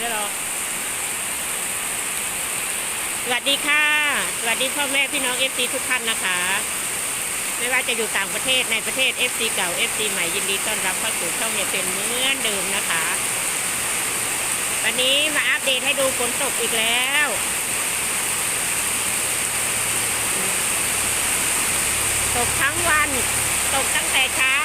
แล้วหรอสวัสดีค่ะ สวัสดีพ่อแม่พี่น้องเอฟซีทุกท่านนะคะ ไม่ว่าจะอยู่ต่างประเทศในประเทศ FC เก่า FC ใหม่ยินดีต้อนรับเข้าสู่ช่องเฮเป็นเหมือนเดิมนะคะ วันนี้มาอัปเดตให้ดูฝนตกอีกแล้วตกทั้งวัน ตกตั้งแต่เช้า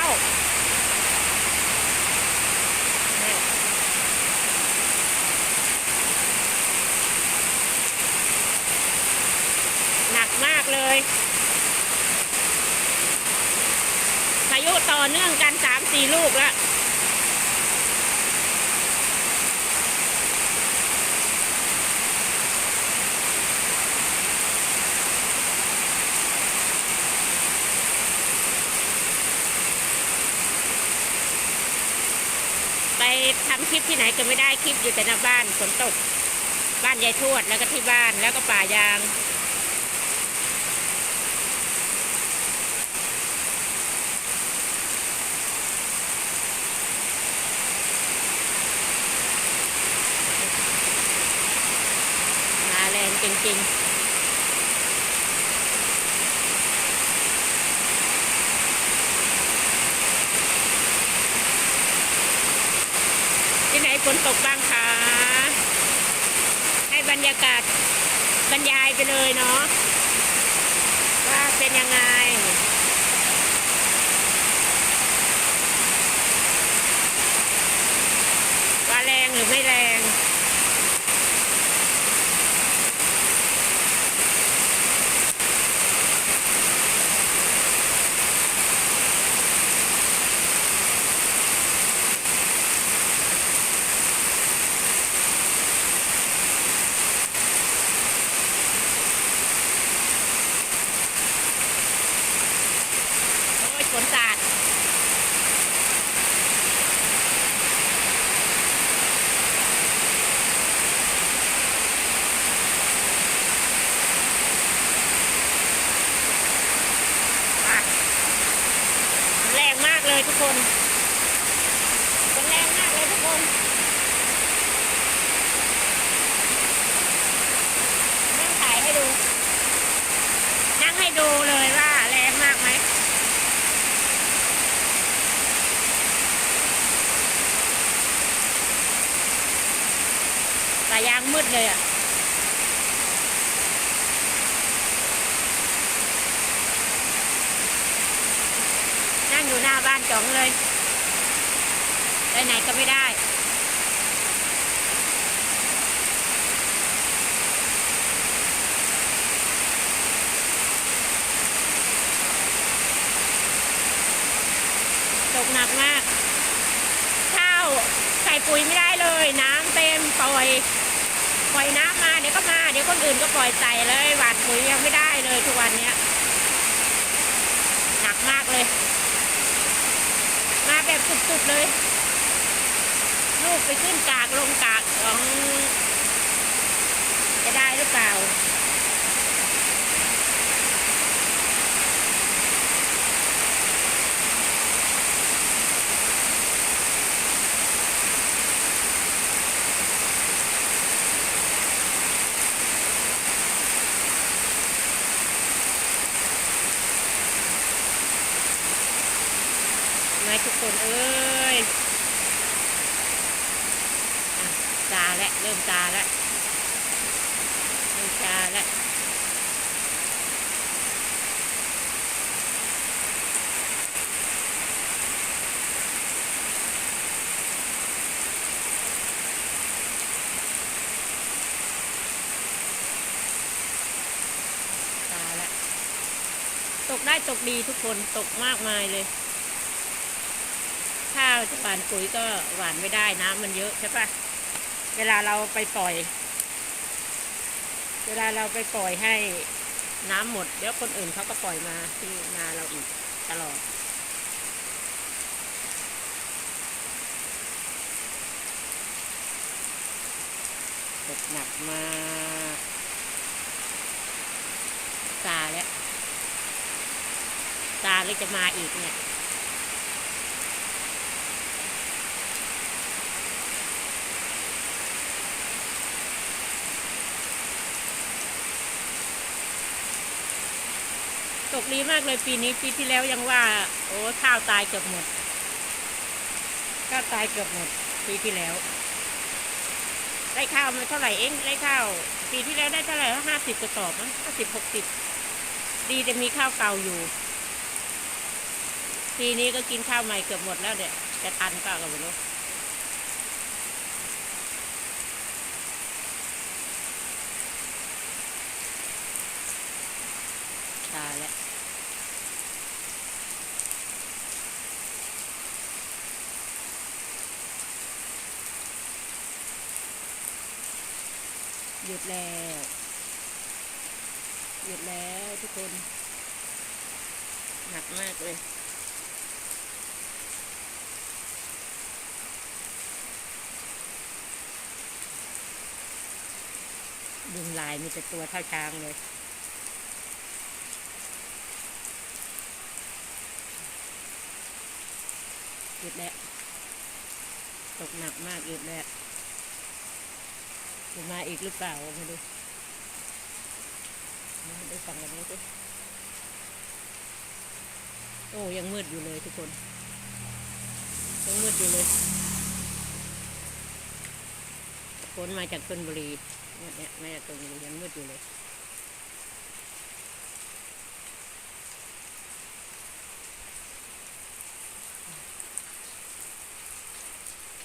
หนักมาก เลย พายุต่อเนื่องกันสามสี่ลูกล้วไปทำคลิปที่ไหนก็ไม่ได้คลิปอยู่แต่หน้าบ้านฝนตก บ้านยายทวดแล้วก็ที่บ้านแล้วก็ป่ายาง มาแรงจริงๆ ที่ไหนฝนตกบ้างคะ ให้บรรยากาศบรรยายไปเลยเนาะว่าเป็นยังไง ว่าแรงหรือไม่แรง โอ้ยฝนสาดอะแรงมากเลยทุก คนฝนแรงมากเลยทุกคนนั่งถ่ายให้ดู นั่งให้ดูเลยว่าแรงมากไหมสายยางมืดเลยอะ นั่งอยู่หน้านจ๋องเลยไปไหนก็ไม่ได้ตกหนักมาก ข้าวใส่ปุ๋ยไม่ได้เลย น้ำเต็มปล่อย ปล่อยน้ำมาเดี๋ยวก็มา เดี๋ยวคนอื่นก็ปล่อยใส่เลยหวานปุ๋ยยังไม่ได้เลยทุกวันเนี้ยหนักมากเลย มาแบบ สุดเลย ลูกไปขึ้นกากลงกากของ จะได้หรือเปล่า ไงทุ กคนเอ้ยอะซาแล้วเริ่มซาแล้วเริ่มซาแล้วซาแล้วตกได้ตกดีทุกคนตกมากมายเลย หวานปุ๋ยก็หวานไม่ได้น้ำมันเยอะใช่ปะเวลาเราไปปล่อย เวลาเราไปปล่อยให้น้ำหมด เดี๋ยวคนอื่นเขาก็ปล่อยมาที่นาเราอีกตลอดตกหนักมากซาแล้วซาเลยจะมาอีกเนี่ย ตกดีมากเลยปีนี้ปีที่แล้วยังว่า โอ้ข้าวตายเกือบหมดข้าวตายเกือบหมด ปีที่แล้ว ได้ข้าวมาเท่าไหร่เองได้ข้าว ปีที่แล้วได้เท่าไหร่ห้าสิบกระสอบมั้งห้าสิบหกสิบดีจะมีข้าวเก่าอยู่ ปีนี้ก็กินข้าวใหม่เกือบหมดแล้วเนี่ยจะทันเปล่าก็ไม่รู้ตายแล้ว หยุดแล้วหยุดแล้วทุกคน หนักมากเลยยุงลายมีแต่ตัวเท่าช้างเลย หยุดแล้ว ตกหนักมากหยุดแล้ว จะมาอีกหรือเปล่าไม่รู้ไม่ได้ฟังกันนี้สิโอ้ยังมืดอยู่เลยทุกคน ยังมืดอยู่เลยฝนมาจากชนบุรีเนี่ยเนี่ยมาจากชนบุรียังมืดอยู่เลย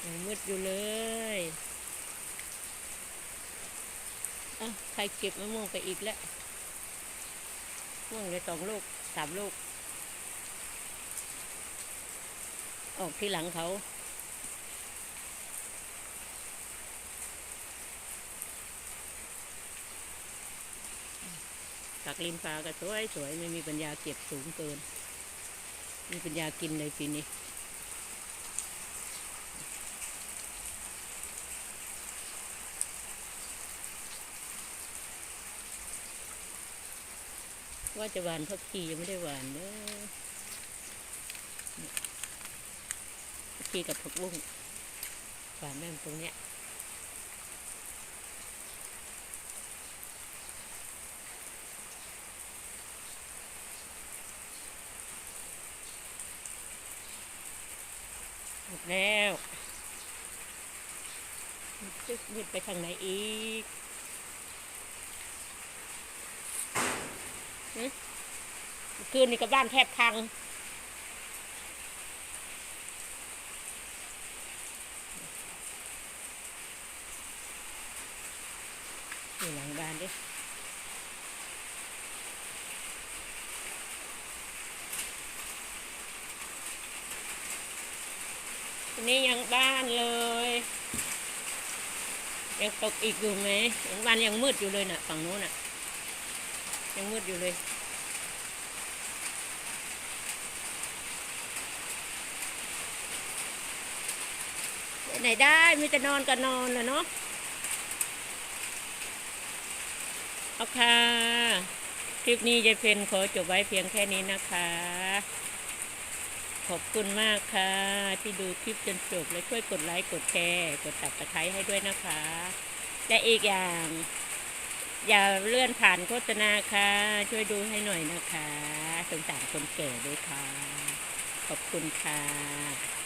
ยังมืดอยู่เลย ใครเก็บมะม่วงไปอีกแล้วม่วงเลยสองลูกสามลูก ออกที่หลังเขาตักลินฟ้าก็สวยสวยไม่มีปัญญาเก็บสูงเกิน มีปัญญากินเลยปีนี้ ว่าจะหวานพักชียังไม่ได้หวานเด้อพักชีกับผักบุ้งหวานแม่มตรงเนี้ยหมดแล้วจะมืดไปทางไหนอีก คืนนี้ก็บ้านแทบพัง อยู่หลังบ้านดิทีนี้ยังบ้านเลย ยังตกอีกอยู่ไหมยังบ้านยังมืดอยู่เลยน่ะฝั่งนู้นน่ะ ยังมืดอยู่เลยไหนได้มีแต่นอนก็นอนแหละเนาะเอาค่ะ คลิปนี้ยายเพนขอจบไว้เพียงแค่นี้นะคะ ขอบคุณมากค่ะ ที่ดูคลิปจนจบและช่วยกดไลค์ กดแชร์ กดตับตะไคร้ให้ด้วยนะคะ และอีกอย่าง อย่าเลื่อนผ่านโฆษณาค่ะ ช่วยดูให้หน่อยนะคะสงสารคนแก่ด้วยค่ะ ขอบคุณค่ะ